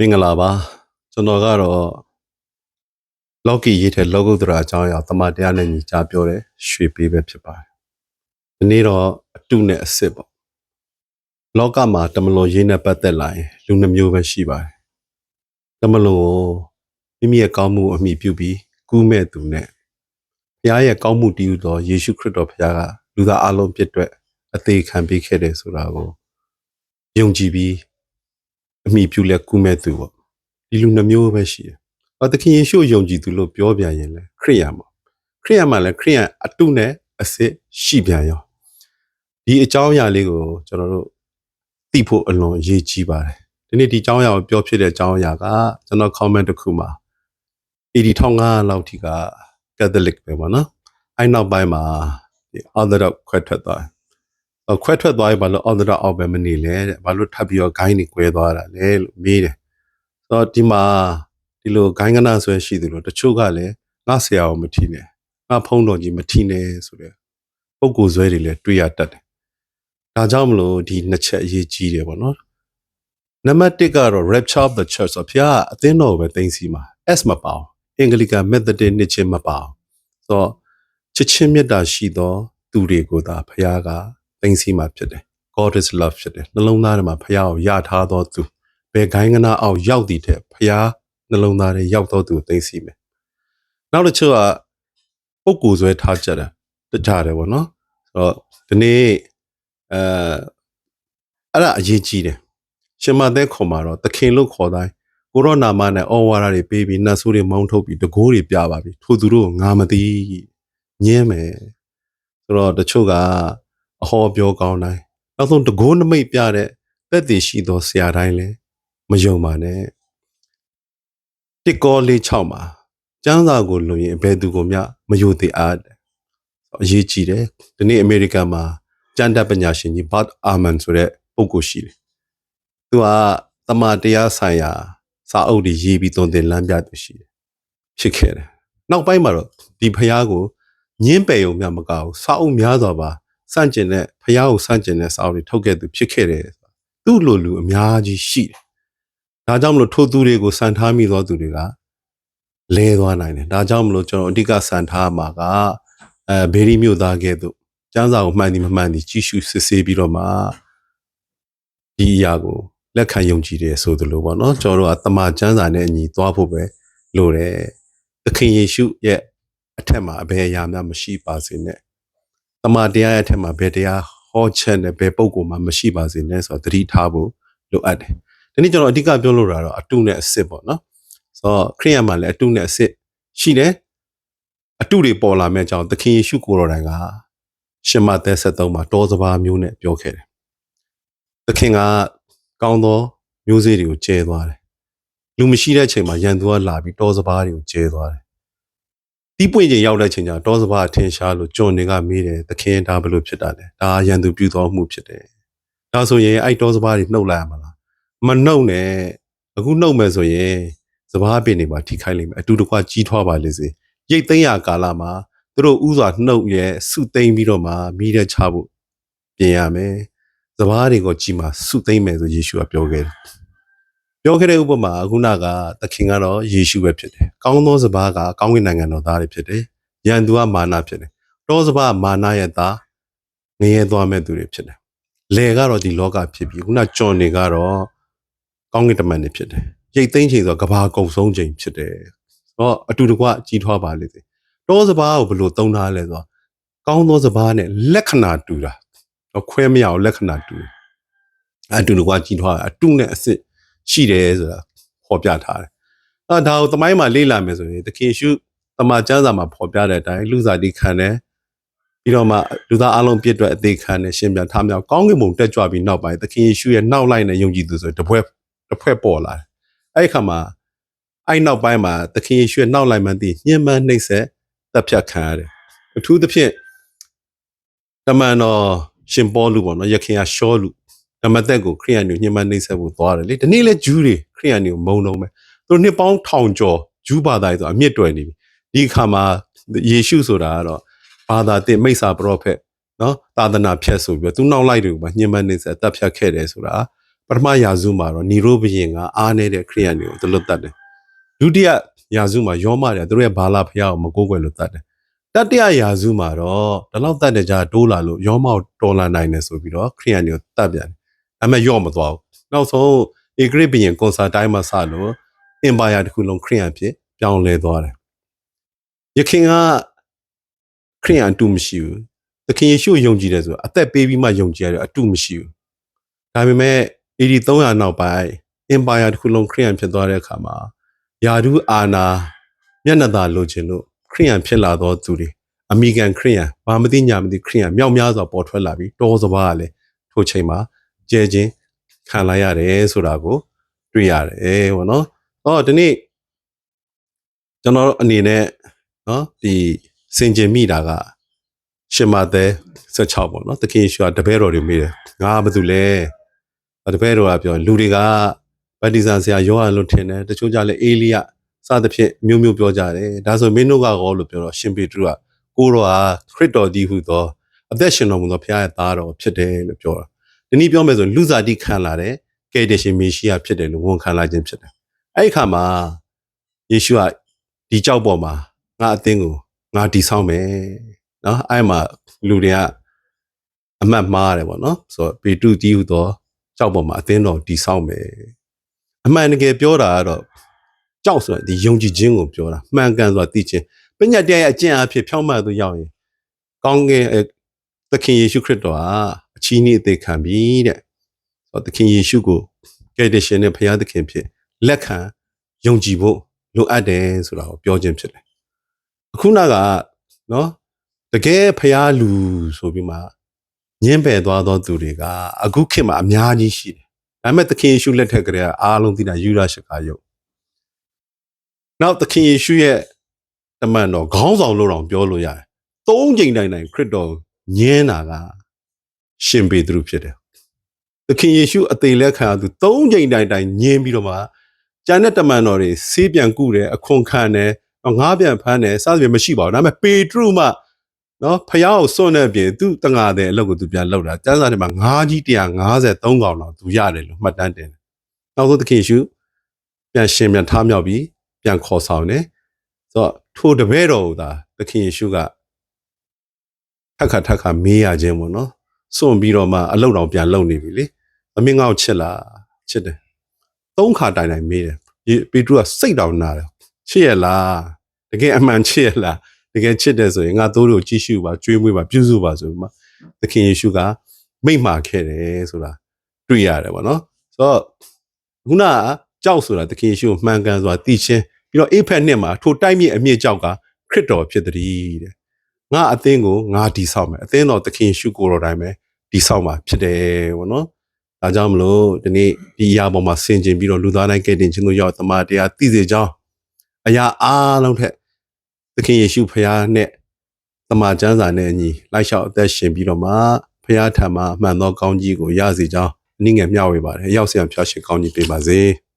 မင်္ဂလာပါကျွန်တော်ကတော့လော်ကီရေးတဲ့လောကုတ္တရာအကြောင်းအရာတမန်တရားနဲ့ညီကြားပြောတဲ့ရွှေပေးပဲဖြစ်ပါတယ်ဒီနေ့တော့အတုနဲ့အစစ်ပေါ့လောကမှာတမလွန်ရေးနဲ့ပတ်သက်လာရင်လူနှမျိုးပဲရှိပါတယ်တမလွန်ကိုမိမိရဲ့ကောင်းမှုအမိပြုပြီးကူးမဲ့သူနဲ့ဘုရားရဲ့ကောင်းမှုတည်ယူသောယေရှုခရစ်တော်ဘုရားကလူသားအလုံးပြည့်အတွက်အသေးခံပေးခဲ့တယ်ဆိုတာကိုယုံကြည်ပြီး အမိပြုလက်ကူးမဲ့သူပေါ့ဒီလူနှမျိုးပဲရှိတယ်။အော်သခင်ယေရှုယုံကြည်သူလို့ပြောပြန်ရင်လေခရိယံပေါ့ခရိယံမှာလည်းခရိယံအတုနဲ့အစစ်ရှိပြန်ရောဒီအကြောင်းအရာလေးကိုကျွန်တော်တို့သိဖို့အလွန်အရေးကြီးပါတယ်။ဒီနေ့ဒီအကြောင်းအရာကိုပြောဖြစ်တဲ့အကြောင်းအရာကကျွန်တော် comment တစ်ခုမှာ80,500လောက်ထိက Catholic ပဲပေါ့နော်။အဲ့နောက်ပိုင်းမှာဒီ Orthodox ခွဲထွက်သွားတယ်။အော် ခွဲထွက်သွားရင်ဘာလို့ Orthodox အောက်ပဲမနေလဲတဲ့။ဘာလို့ထပ်ပြီးတော့ gain တွေ꿰သွားတာလဲလို့မေးတယ်။ဆိုတော့ဒီမှာဒီလို gain ကနာဆွဲရှိသလိုတချို့ကလည်းငါဆရာကိုမထီနဲ့။ငါဖုံးတော်ကြီးမထီနဲ့ဆိုတဲ့ပုံကိုယ်ဆွဲတွေလည်းတွေ့ရတတ်တယ်။ဒါကြောင့်မလို့ဒီနှစ်ချက်အရေးကြီးတယ်ပေါ့နော်။နံပါတ်1ကတော့ rapture of the church ဆိုတော့ဘုရားအသင်းတော်ကိုပဲသိသိမှာ S မပါအောင်အင်္ဂလိကန် Methodist နှစ်ချင်းမပါအောင်ဆိုတော့ချစ်ချင်းမေတ္တာရှိသောသူတွေကိုသာဘုရားက သိသိမှာဖြစ်တယ် God is love ဖြစ်တယ်နှလုံးသားထဲမှာဘုရားကိုယထားသောသူဘယ်ခိုင်းကနာအောက်ရောက်တည်တဲ့ဘုရားနှလုံးသားထဲရောက်သောသူကိုသိသိမယ်နောက်တစ်ချက်ကပုဂ္ဂိုလ်ဆွဲထားကြတယ်တကြတယ်ပေါ့နော်ဆိုတော့ဒီနေ့အဲအဲ့ဒါအရေးကြီးတယ်ရှင်မသက်ခေါ်မှာတော့သခင်လို့ခေါ်တိုင်းကိုရောနာမနဲ့အော်ဝါရတွေပေးပြီးနတ်ဆိုးတွေမောင်းထုတ်ပြီးတကိုးတွေပြပါပြီထိုသူတို့ကိုငါမသိညင်းမယ်ဆိုတော့တချို့က အဟောပြောကောင်းတိုင်းနောက်ဆုံးတကိုးနမိတ်ပြတဲ့သက်တည်ရှိသောဆရာတိုင်းလည်းမယုံပါနဲ့တစ်ကောလေး6မှာကျမ်းစာကိုလုံရင်ဘယ်သူကိုမျှမယိုသေးအားတယ်အရေးကြီးတယ်ဒီနေ့အမေရိကန်မှာကျမ်းတတ်ပညာရှင်ကြီးဘတ်အာမန်ဆိုတဲ့ပုဂ္ဂိုလ်ရှိတယ်သူကတမန်တရားဆိုင်ရာစာအုပ်တွေရေးပြီးသွန်သင်လမ်းပြသူရှိတယ်ဖြစ်ခဲ့တယ်နောက်ပိုင်းမှာတော့ဒီဖျားကိုညင်းပယ်ုံမျှမကဘူးစာအုပ်များစွာပါ စန့်ကျင်တဲ့ဖျားကိုစန့်ကျင်တဲ့စာအုပ်တွေထုတ်ခဲ့သူဖြစ်ခဲ့တယ်ဆိုတာသူ့လိုလူအများကြီးရှိတယ်ဒါကြောင့်မလို့ထိုသူတွေကိုစံထားမိသောသူတွေကလဲသွားနိုင်တယ်ဒါကြောင့်မလို့ကျွန်တော်အဓိကစံထားမှာကအဲဘေရီမြို့သားကဲ့သို့ကျမ်းစာကိုမှန်သည်မမှန်သည်ကြည့်ရှုစစ်ဆေးပြီးတော့မှဒီအရာကိုလက်ခံယုံကြည်တယ်ဆိုသလိုပေါ့နော်ကျွန်တော်တို့ကတမန်ကျမ်းစာနဲ့အညီသွားဖို့ပဲလိုတယ်သခင်ယေရှုရဲ့အထက်မှာအဘယ်အရာမှမရှိပါစေနဲ့တ မန်တရားရဲ့အထက်မှာဘယ်တရားဟောချက်နဲ့ဘယ်ပုံကိုမှမရှိပါစေနဲ့ဆိုတော့သတိထားဖို့လိုအပ်တယ်ဒီနေ့ကျွန်တော်အဓိကပြောလို့တာတော့အတုနဲ့အစစ်ပေါ့နော်ဆိုတော့ခရိယန်မှာလည်းအတုနဲ့အစစ်ရှိတယ်အတုတွေပေါ်လာမဲ့အကြောင်းသခင်ယေရှုကိုယ်တော်တိုင်ကရှင်မသက်73မှာတောစပါးမျိုးနဲ့ပြောခဲ့တယ်သခင်ကကောင်းသောမျိုးစေ့တွေကိုကျဲသွားတယ်လူမရှိတဲ့အချိန်မှာရန်သူကလာပြီးတောစပါးတွေကိုကျဲသွားတယ် တီးပွင့်ချိန်ရောက်တဲ့အချိန်ကျတောစပါးအထင်ရှားလို့ကျွန်တွေကမေးတယ်သခင်ဒါဘယ်လိုဖြစ်တာလဲဒါရန်သူပြုသောမှုဖြစ်တယ်ဒါဆိုရင်အဲ့တောစပါးတွေနှုတ်လိုက်ရမလားမနှုတ်နဲ့အခုနှုတ်မယ်ဆိုရင်စပားပင်တွေမှာထိခိုက်လိမ့်မယ်အတူတကွကြီးထွားပါလိမ့်စေရိတ်သိမ်းရကာလမှာသူတို့ဥစွာနှုတ်ရဲစုသိမ်းပြီးတော့မှမိတဲ့ချဖို့ပြင်ရမယ်စပားတွေကိုကြီးမှာစုသိမ်းမယ်ဆိုယေရှုကပြောခဲ့တယ် ပြောခဲ့တဲ့ဥပမာအခုနကသခင်ကတော့ယေရှုပဲဖြစ်တယ်ကောင်းသောစပားကကောင်းကင်နိုင်ငံတော်သားတွေဖြစ်တယ်ရန်သူကမာနဖြစ်တယ်တောစပားကမာနရဲ့သားငရဲသွားမဲ့သူတွေဖြစ်တယ်လေကတော့ဒီလောကဖြစ်ပြီးခုနကြော်နေကတော့ကောင်းကင်တမန်တွေဖြစ်တယ်ရိတ်သိမ်းချိန်ဆိုကဘာကုံဆုံးချိန်ဖြစ်တယ်ဆိုတော့အတူတကွကြီးထွားပါလိမ့်စေတောစပားကိုဘယ်လိုသုံးထားလဲဆိုတော့ကောင်းသောစပားနဲ့လက္ခဏာတူတာတော့ခွဲမရအောင်လက္ခဏာတူတယ်အတူတကွကြီးထွားအတူနဲ့အစစ် ရှိတယ်ဆိုတာဖော်ပြထားတယ်အဲဒါကိုသမိုင်းမှာလေ့လာမယ်ဆိုရင်သခင်ရှုတမန်ကျမ်းစာမှာဖော်ပြတဲ့အတိုင်းလူစားတိခံတယ်ပြီးတော့မှလူသားအလုံးပြည့်အတွက်အသေးခံတယ်ရှင်ပြန်ထားမြောက်ကောင်းကင်ဘုံတက်ကြွပြီးနောက်ပိုင်းသခင်ယေရှုရဲ့နောက်လိုက်နဲ့ယုံကြည်သူဆိုတပွဲတစ်ဖွဲ့ပေါ်လာတယ်အဲ့ဒီခါမှာအဲ့နောက်ပိုင်းမှာသခင်ယေရှုရဲ့နောက်လိုက်မှန်းသိညှဉ်းပန်းနှိပ်စက်တပ်ဖြတ်ခံရတယ်အထူးသဖြင့်တမန်တော်ရှင်ပေါလုပေါ့နော်ယခင်ကရှောလူ ဓမ္မသက်ကိုခရိယန်တွေညှဉ်းပန်းနှိပ်စက်ဖို့သွားတယ်လေဒီနေ့လဲဂျူးတွေခရိယန်တွေကိုမုံလုံးပဲသူတို့နှစ်ပေါင်းထောင်ကျော်ဂျူးဘာသာရေးဆိုအမြင့်တွယ်နေပြီဒီခါမှာယေရှုဆိုတာကတော့ဘာသာတင်မိစ္ဆာပရောဖက်နော်သာသနာဖြတ်ဆိုပြီးတော့သူနောက်လိုက်တွေကိုမှညှဉ်းပန်းနှိပ်စက်တပ်ဖြတ်ခဲ့တယ်ဆိုတာပထမရာစုမှာတော့နီရိုဘရင်ကအားနေတဲ့ခရိယန်တွေကိုသူလွတ်တတ်တယ်ဒုတိယရာစုမှာယောမတယ်သူတို့ရဲ့ဘာလာဖျားကိုမကိုးကွယ်လွတ်တတ်တယ်တတိယရာစုမှာတော့ဒီလောက်တတ်တဲ့ကြာတိုးလာလို့ယောမောက်တော်လာနိုင်တယ်ဆိုပြီးတော့ခရိယန်တွေကိုတတ်ပြန်တယ် အမေယော့မသွားဘူးနောက်ဆုံးဧကရစ်ဘရင်ကွန်ဆာတိုင်းမှာစလို့အင်ပါယာတစ်ခုလုံးခရိယန်ဖြစ်ပြောင်းလဲသွားတယ်ယခင်ကခရိယန်အတူမရှိဘူးသခင်ယေရှုကိုယုံကြည်တယ်ဆိုတာအသက်ပေးပြီးမှယုံကြည်ရတယ်အတူမရှိဘူးဒါပေမဲ့ AD 300နောက်ပိုင်း empire တစ်ခုလုံးခရိယန်ဖြစ်သွားတဲ့အခါမှာယာဒူးအာနာမျက်နှာသာလိုချင်လို့ခရိယန်ဖြစ်လာသောသူတွေအမေရိကန်ခရိယန်ဘာမသိညာမသိခရိယန်မြောက်များစွာပေါ်ထွက်လာပြီးတောစဘာကလည်းထိုချိန်မှာ ကျဲချင်းခံလိုက်ရတယ်ဆိုတာကိုတွေ့ရတယ်ဗောနော်။အော်ဒီနေ့ကျွန်တော်တို့အနေနဲ့နော်ဒီစင်ကြင်မိတာကရှင်မသက်16ပေါ့နော်။တခင်ရှုကတပည့်တော်တွေမိတယ်။ငါဘာတူလဲ။တပည့်တော်ကပြောလူတွေကဗတ္တိဇာဆရာယောဟန်လို့ထင်တယ်။တချို့ကြလည်းအေလိယစသဖြင့်မျိုးမျိုးပြောကြတယ်။ဒါဆိုမင်းတို့ကရောလို့ပြောတော့ရှင်ပေတရုကကိုတော်ဟာခရစ်တော်ကြီးဟုသောအသက်ရှင်တော်မူသောဘုရားရဲ့သားတော်ဖြစ်တယ်လို့ပြောတာ။ ဒီနည်းပြောမယ်ဆိုလူစားတိခံလာတဲ့ကယ်တင်ရှင်မေရှိယဖြစ်တယ်လို့ဝန်ခံလာခြင်းဖြစ်တယ်။အဲ့ဒီခါမှာယေရှုကဒီကြောက်ပေါ်မှာငါအသင်းကိုငါတီဆောက်မယ်။နော်အဲ့မှာလူတွေကအမှတ်မှားတယ်ပေါ့နော်။ဆိုတော့ပေတုကြီးဟုသောကြောက်ပေါ်မှာအသင်းတော်တီဆောက်မယ်။အမှန်တကယ်ပြောတာကတော့ကြောက်ဆိုတာဒီယုံကြည်ခြင်းကိုပြောတာမှန်ကန်ဆိုတာသိခြင်းပညာတရားရဲ့အကျင့်အဖြစ်ဖြောင့်မတ်သူရောက်ရင်ကောင်းကင်အဲသခင်ယေရှုခရစ်တော်ဟာအ ချီးနှီးအသေးခံပြီတဲ့ဆိုတော့သခင်ယေရှုကိုကယ်တင်ရှင်နဲ့ဘုရားသခင်ဖြစ်လက်ခံယုံကြည်ဖို့လိုအပ်တယ်ဆိုတာကိုပြောခြင်းဖြစ်တယ်အခုနကနော်တကယ်ဘုရားလူဆိုပြီးမှညင်းပယ်သွားသောသူတွေကအခုခေတ်မှာအများကြီးရှိတယ်ဒါပေမဲ့သခင်ယေရှုလက်ထက်ကလေးကအားလုံးသိတာယူရရှကာယုတ်နောက်သခင်ယေရှုရဲ့တမန်တော်ခေါင်းဆောင်လို့တောင်ပြောလို့ရတယ်။သုံးချိန်တိုင်တိုင်ခရစ်တော်ညင်းတာက ရှင်ပေတရုဖြစ်တယ်။သခင်ယေရှုအသေးလက်ခံသူသုံးချိန်တိုင်တိုင်ညင်းပြီးတော့မှကျန်တဲ့တမန်တော်တွေဆေးပြန်ကုတယ်အခွန်ခံတယ်ငါးပြန်ဖမ်းတယ်စသဖြင့်မရှိပါဘူး။ဒါပေမဲ့ပေတရုမှနော်ဖះကိုစွန့်တဲ့အပြင်သူတငါတဲ့အလုပ်ကိုသူပြန်လုပ်တာကျမ်းစာထဲမှာငါးကြီး153កောင်တော့သူရတယ်လို့မှတ်တမ်းတင်တယ်။နောက်ဆုံးသခင်ယေရှုပြန်ရှင်ပြန်ထားမြောက်ပြီးပြန်ခေါ်ဆောင်တယ်။ဆိုတော့ထိုတပည့်တော်ကိုသာသခင်ယေရှုကထက်ခါထက်ခါမေးရခြင်းပေါ့နော်။ စွန့်ပြီးတော့မှအလုတ်တော်ပြန်လုံနေပြီလေ။အမင်းငေါ့ချစ်လားချစ်တယ်။သုံးခါတိုင်တိုင်မေးတယ်။ပေတရုကစိတ်တောင်နာတယ်။ချစ်ရလား။တကယ်အမှန်ချစ်ရလား။တကယ်ချစ်တယ်ဆိုရင်ငါတို့တို့ကြည့်ရှုပါကြွေးမွေးပါပြုစုပါဆိုပြီးမှသခင်ယေရှုကမိန့်မှာခဲ့တယ်ဆိုတာတွေ့ရတယ်ပေါ့နော်။ဆိုတော့ခုနကကြောက်ဆိုတာသခင်ယေရှုကိုမှန်ကန်စွာသိချင်းပြီးတော့အိဖက်နှစ်မှာထိုတိုက်မြင့်အမြင့်ကြောက်ကခရစ်တော်ဖြစ်သည်တဲ့ ငါအသင်းကိုငါဒီဆောက်မယ်အသင်းတော်သခင်ယေရှုကိုယ်တော်တိုင်းပဲဒီဆောက်မှာဖြစ်တယ်ပေါ့နော်ဒါကြောင့်မလို့ဒီနေ့ဒီအရာပေါ်မှာဆင်ခြင်ပြီးတော့လူသားတိုင်းကဲတင်ခြင်းတို့ရောက်တမန်တရားသိစေကြောင်းအရာအားလုံးထက်သခင်ယေရှုဖခင်နဲ့တမန်ကျမ်းစာနဲ့အညီလိုက်လျှောက်အသက်ရှင်ပြီးတော့မှဖခင်ထံမှာအမှန်သောကောင်းကြီးကိုရစေကြောင်းအနည်းငယ်မျှဝေပါတယ်ရောက်ဆရာဖျားရှင်ကောင်းကြီးပေးပါစေ။